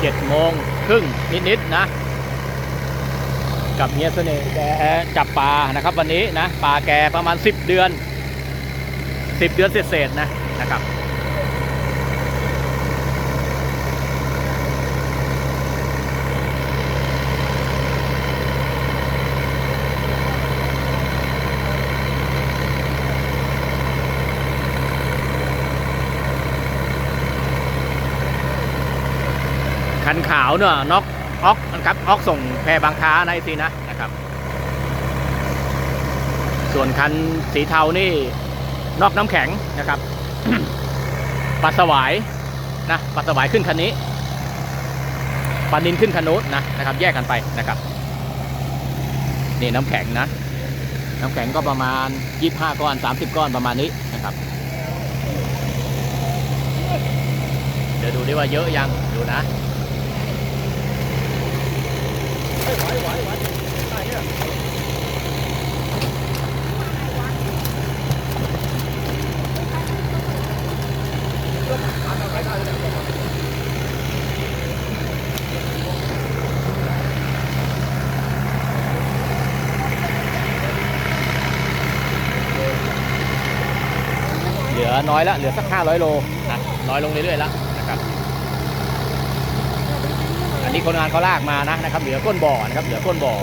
เจ็ดโมงครึ่งนิดๆนะ กับเฮียเสน่ห์แกจับปลานะครับ วันนี้นะปลาแกประมาณ 10 เดือน 10 เดือนเศษๆนะนะครับ คันขาวเนอะน็อกออกนะครับออกส่งแพรบางค้าในะไอซีนะนะครับ ส่วนคันสีเทานี่นอกน้ำแข็งนะครับปลาสวายนะปลาสวายขึ้นคันนี้ปานินขึ้นคันโน้นนะนะครับ แยกกันไปนะครับนี่น้ำแข็งนะ น้ำแข็งก็ประมาณ25ก้อน30ก้อนประมาณนี้นะครับ เดี๋ยวดูดิว่าเยอะยังดูนะ เหลือน้อยละเหลือสัก500โลนะน้อยลงเรื่อยๆแล้วนะครับ อันนี้คนงานเขาลากมานะนะครับเหลือก้นบ่อนะครับเหลือก้นบ่อ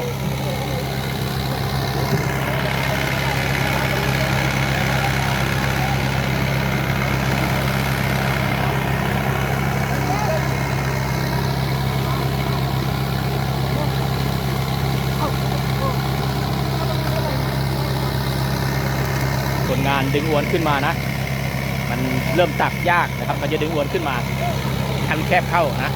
คนงานดึงอวนขึ้นมานะ มันเริ่มตักยากนะครับ มันจะดึงอวนขึ้นมาให้มันแคบเข้านะ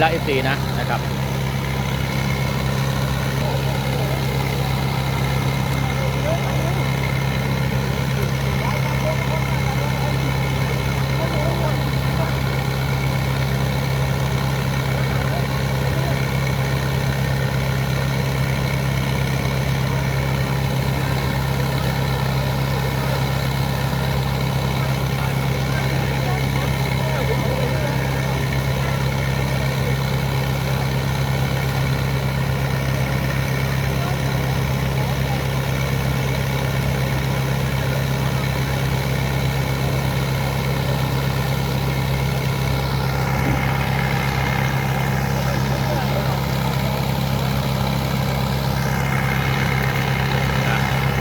แล้ว FC นะนะครับ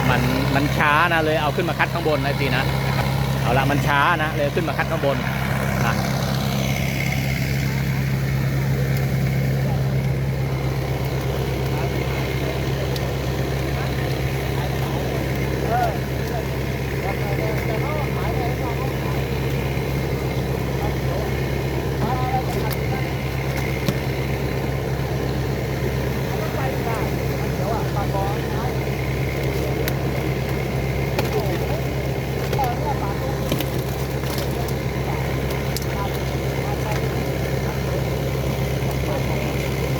มันมัน ช้านะเลยเอาขึ้นมาคัดข้างบนนะทีนะเอาละมันช้านะเลยขึ้นมาคัดข้างบนนะ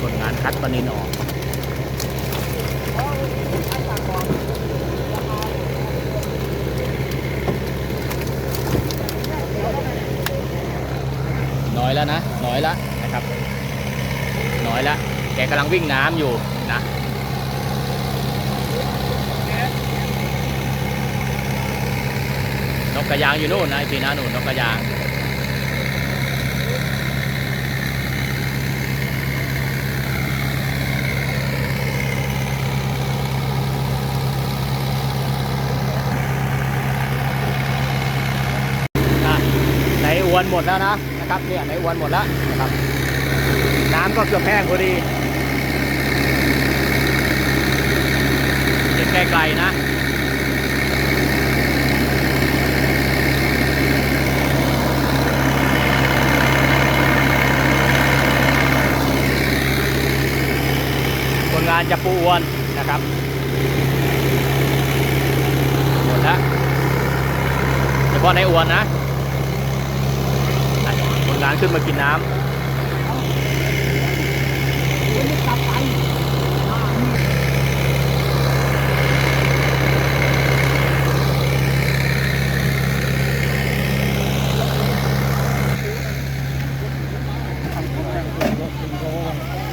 คนงานคัดปลานินออก น้อยแล้วนะน้อยแล้วนะครับ น้อยแล้วแกกำลังวิ่งน้ำอยู่นะนกกระยางอยู่นู่นนะไอ้ปีหน้านู่นนกกระยาง วนหมดแล้วนะนะครับเนี่ยในอวนหมดแล้วนะครับ น้ำก็เกือบแห้งพอดีเห็นไกลๆนะคนงานจะปูอวนนะครับหมดแล้วเฉพาะในอวนนะ นงานขึ้นมากินน้ำ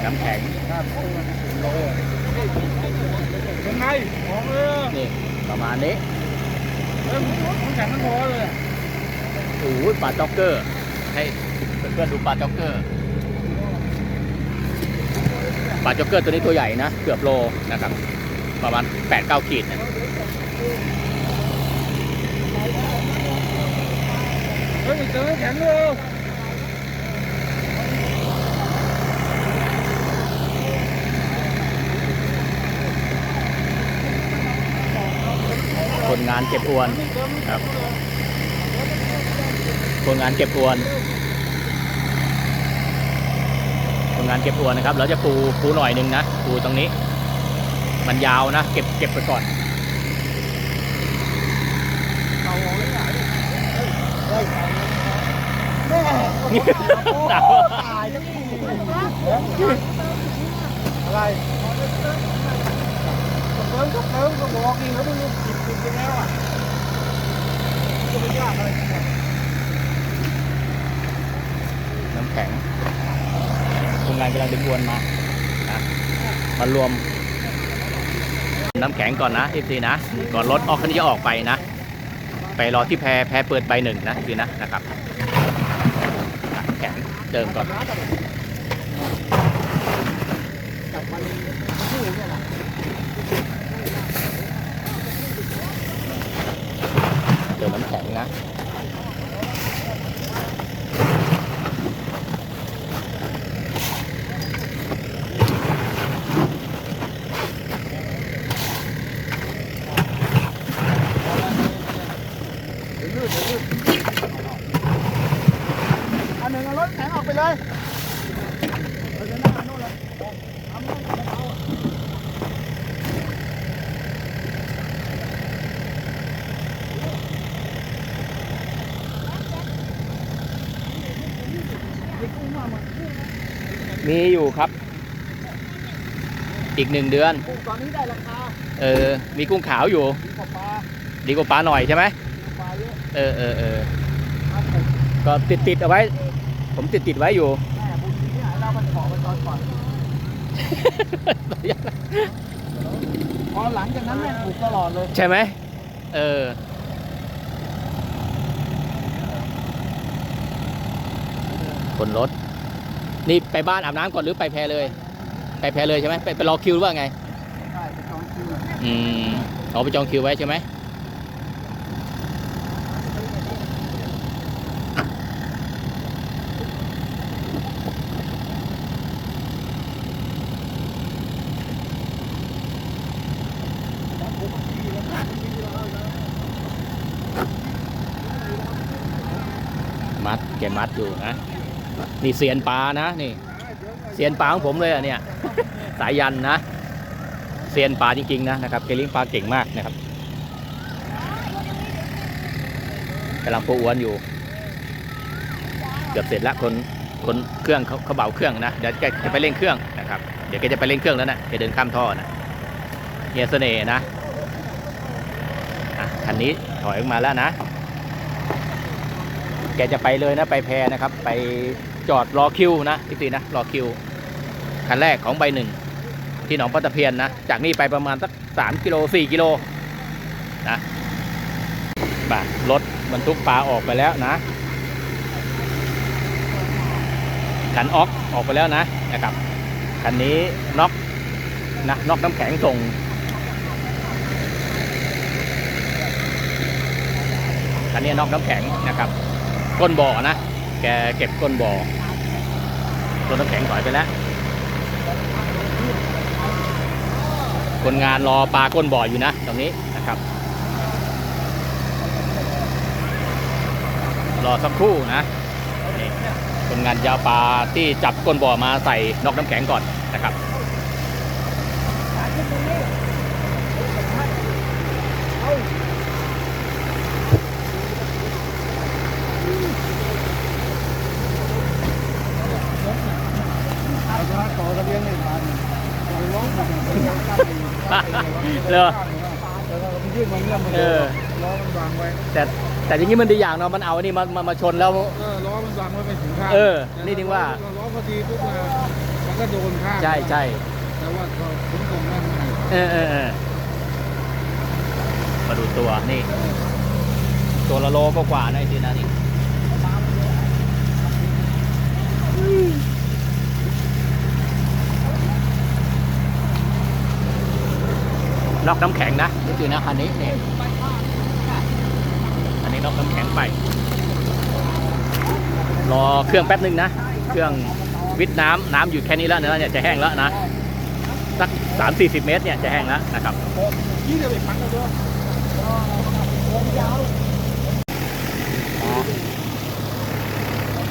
น้ำแข็งยังไงของเออนี่ประมาณนี้เริ่มน้ำแข็งมันพอเลย โอ้ยปลาจ็อกเกอร์ให้ เพื่อนๆดูปลาจ็อกเกอร์ปลาจ็อกเกอร์ตัวนี้ตัวใหญ่นะ เกือบโลนะครับ ประมาณ8-9ขีดนะเฮ้ยเจอน้ำแข็งเลยคนงานเก็บอวนครับคนงานเก็บอวน คน งานเก็บอวนนะครับเราจะปูปูหน่อยหนึงนะปูตรงนี้ มันยาวนะ เก็บเก็บไปก่อนตายทั้งคู่อะไรกระเพิ่มกระเพิ่มก็บอกอีกแล้วมึงจิบจิบไปแล้วอะจะไม่ยากอะไรน้ำแข็ง คนงานกำลังดึงวนมานะมารวม น้ำแข็งก่อนนะทีซีนะ ก่อนรถออกคันนี้จะออกไปนะ ไปรอที่แพแพเปิดใบหนึ่งนะทีนะนะครับน้ำแข็งเติมก่อนเติมน้ำแข็งนะ อันหนึ่งเอารถแข็งออกไปเลยเออเดินหน้าโน่นเลยเอาโน่นเอาอะ มีอยู่ครับ อีกหนึ่งเดือนปลูกตอนนี้ได้ราคาเออ มีกุ้งขาวอยู่ ดีกว่าปลาดีกว่าปลาหน่อยใช่ไหมปลาเยอะเออเออเออครับผมก็ติดติดเอาไว้ ผมติดติดไว้อยู่ แม่บุญที่ไหนเรามันขอไปตอนก่อนพอหลังจากนั้นแม่งถูกตลอดเลยใช่ไหมเออ คนรถ นี่ไปบ้านอาบน้ำก่อนหรือไปแพเลย ไปแพเลยใช่ไหมไปไปรอคิวหรือว่าไงใช่ไปจองคิวอืมเอาไปจองคิวไว้ใช่ไหมมัดแกมัดอยู่นะ นี่เซียนปลานะนี่เซียนปลาของผมเลยอะเนี่ยสายยันนะเซียนปลาจริงๆนะนะครับแกเลี้ยงปลาเก่งมากนะครับกำลังปูอวนอยู่เกือบเสร็จแล้วคนคนเครื่องเขาเขาเบาเครื่องนะเดี๋ยวแกจะไปเร่งเครื่องนะครับเดี๋ยวแกจะไปเร่งเครื่องแล้วนะแกเดินข้ามท่อนะเฮียเสน่ห์นะอะคันนี้ถอยออกมาแล้วนะ แกจะไปเลยนะไปแพนะครับ ไปจอดรอคิวนะพี่ตีนะรอคิวคันแรกของใบหนึ่งที่หนองปลาตะเพียนนะ จากนี่ไปประมาณสักสามกิโลสี่กิโลนะบ่ารถบรรทุกปลาออกไปแล้วนะคันออกออกไปแล้วนะนะครับคันนี้น็อกนะน็อกน้ำแข็งส่งคันนี้น็อกน้ำแข็งนะครับ ก้นบ่อนะ แกเก็บก้นบ่อรถน้ำแข็งถอยไปแล้ว คนงานรอปลาก้นบ่ออยู่นะตรงนี้นะครับ รอสักครู่นะคนงานยาวปลาที่จับก้นบ่อมาใส่นอกน้ำแข็งก่อนนะครับ ขึ้นตรงนี้เอา เอาละต่อทะเบียนไม่ทันต่อร้องกันเป็นยังตั้งอยู่ เหรอแล้วก็มันยื่นมันเงื่อนมันเออ ล้อมันวางไว้แต่แต่อย่างนี้มันดีอย่างเนาะมันเอาอันนี้มามามาชนแล้ว เออล้อมันวางไว้ไม่ถึงข้างเออนี่ถึงว่า เรล้อพอดีปุ๊บเออมันก็โดนข้างใช่ใช่แต่ว่าก็ผมตรงนั้นไม่เออเออเออมาดูตัวนี่ ตัวละโลก็กว่าๆนะไอ้ทีนะนี่ นอกน้ำแข็งนะนี่คือนะคันนี้นี่อันนี้นอกน้ำแข็งไป รอเครื่องแป๊บนึงนะ เครื่องวิทย์น้ำน้ำอยู่แค่นี้แล้วเนี่ยจะแห้งแล้วนะ สักสามสี่สิบเมตรเนี่ยจะแห้งแล้วนะครับยี่จะไปพังกันด้วย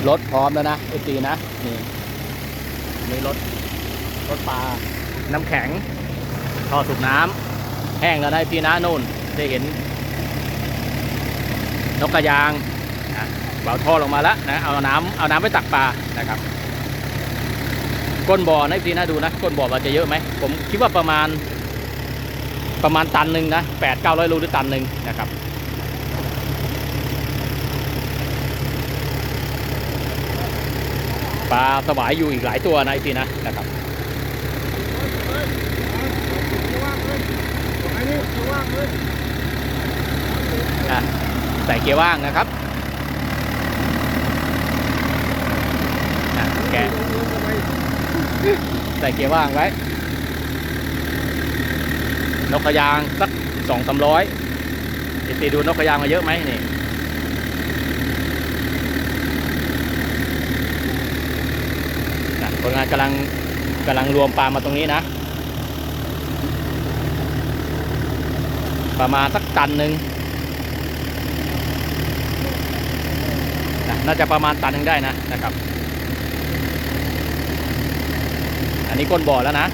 รถพร้อมแล้วนะไอตีนะนี่นี่รถรถปลาน้ำแข็งท่อสูบน้ำ แห้งแล้วนะไอตีนะนู่นได้เห็น นกกระยางนะเบาท่อลงมาแล้วนะเอาน้ำเอาน้ำไปตักปลานะครับ ก้นบ่อนะไอตีนะดูนะก้นบ่อเราจะเยอะไหมผมคิดว่าประมาณประมาณตันหนึ่งนะแปดเก้าร้อยโลหรือตันหนึ่งนะครับปลาสวายอยู่อีกหลายตัวนะไอทีนะนะครับ อันนี้ว่างเลยอะใส่เกียร์ว่างนะครับอะแกะใส่เกียร์ว่างไว้นกกระยางสักสองสามร้อยไอตีดูนกกระยางมาเยอะไหมนี่คนงานกำลังกำลังรวมปลามาตรงนี้นะ ประมาณสักตันหนึ่งนะน่าจะประมาณตันหนึ่งได้นะนะครับ อันนี้ก้นบ่อแล้วนะ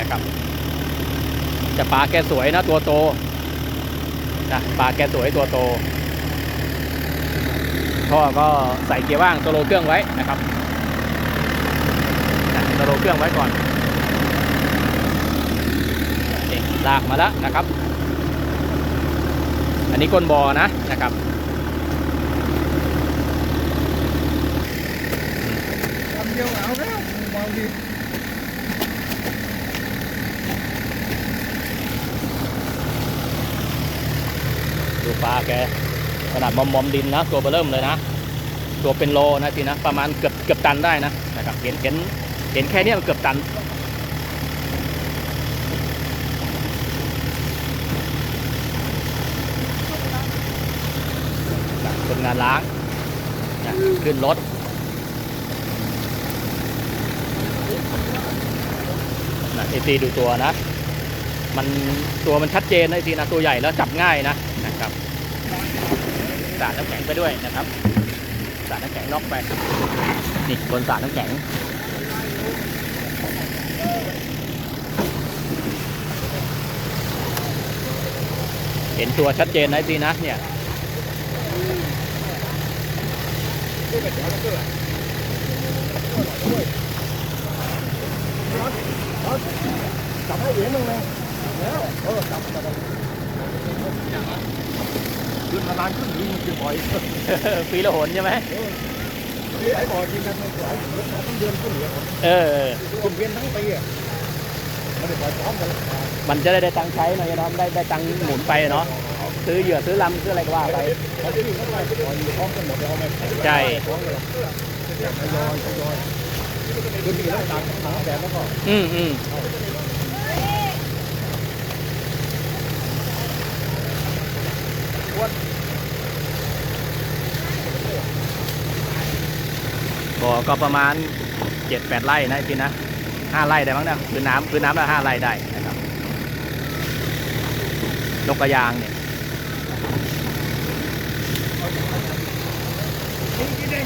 นะครับ จะปลาแกสวยนะตัวโตนะปลาแกสวยตัวโตท่อก็ใส่เกียร์ว่างสโลเครื่องไว้นะครับนะสโลเครื่องไว้ก่อนลากมาแล้วนะครับ นนี้ก้นบ่อนะนะครับทำเดียวเอาแล้วมองดีดูปลาแกขนาดมอมมอมๆดินนะ ตัวเบอร์เริ่มเลยนะ ตัวเป็นโลนะทีนะ ประมาณเกือบเกือบตันได้นะนะครับ เห็นเห็นเห็นแค่เนี้ยมันเกือบตัน นะคนงานล้างนะขึ้นรถนะเอซีดูตัวนะ มันตัวมันชัดเจนนะไอ้ทีนะตัวใหญ่แล้วจับง่ายนะนะครับสาดน้ำแข็งไปด้วยนะครับสาดน้ำแข็งน็อกไปนี่บนสาดน้ำแข็งเห็นตัวชัดเจนนะไอ้ทีนะเนี่ย จับให้เหรียญหนึ่งเลยแล้วเออจับจับขึ้นมานานขึ้นนี่มันคือบ่อยปีละหนใช่ไหมไอ้บ่อยกินกันไม่ไหวเหลือสองเดือนขึ้นเหลือเออคุณเวียนทั้งปีอะไม่ได้ปล่อยพร้อมกันมันจะได้ได้ตังค์ใช้หน่อยนะได้ได้ตังค์หมุนไปเนาะ ซื้อเหยื่อซื้อลำซื้ออะไรก็ว่าไปเขาที่เขาไปปล่อยพร้อมกันหมดแล้วไม่ใช่พร้อมกันหรอกทยอยทยอยคือมีแล้วตังหาแบบแล้วก็อืมอืมบ่อก็ประมาณเจ็ดแปดไร่นะพี่นะห้าไร่ได้มั้งนะพื้นน้ำพื้นน้ำละห้าไร่ได้นะครับนกกระยางเนี่ย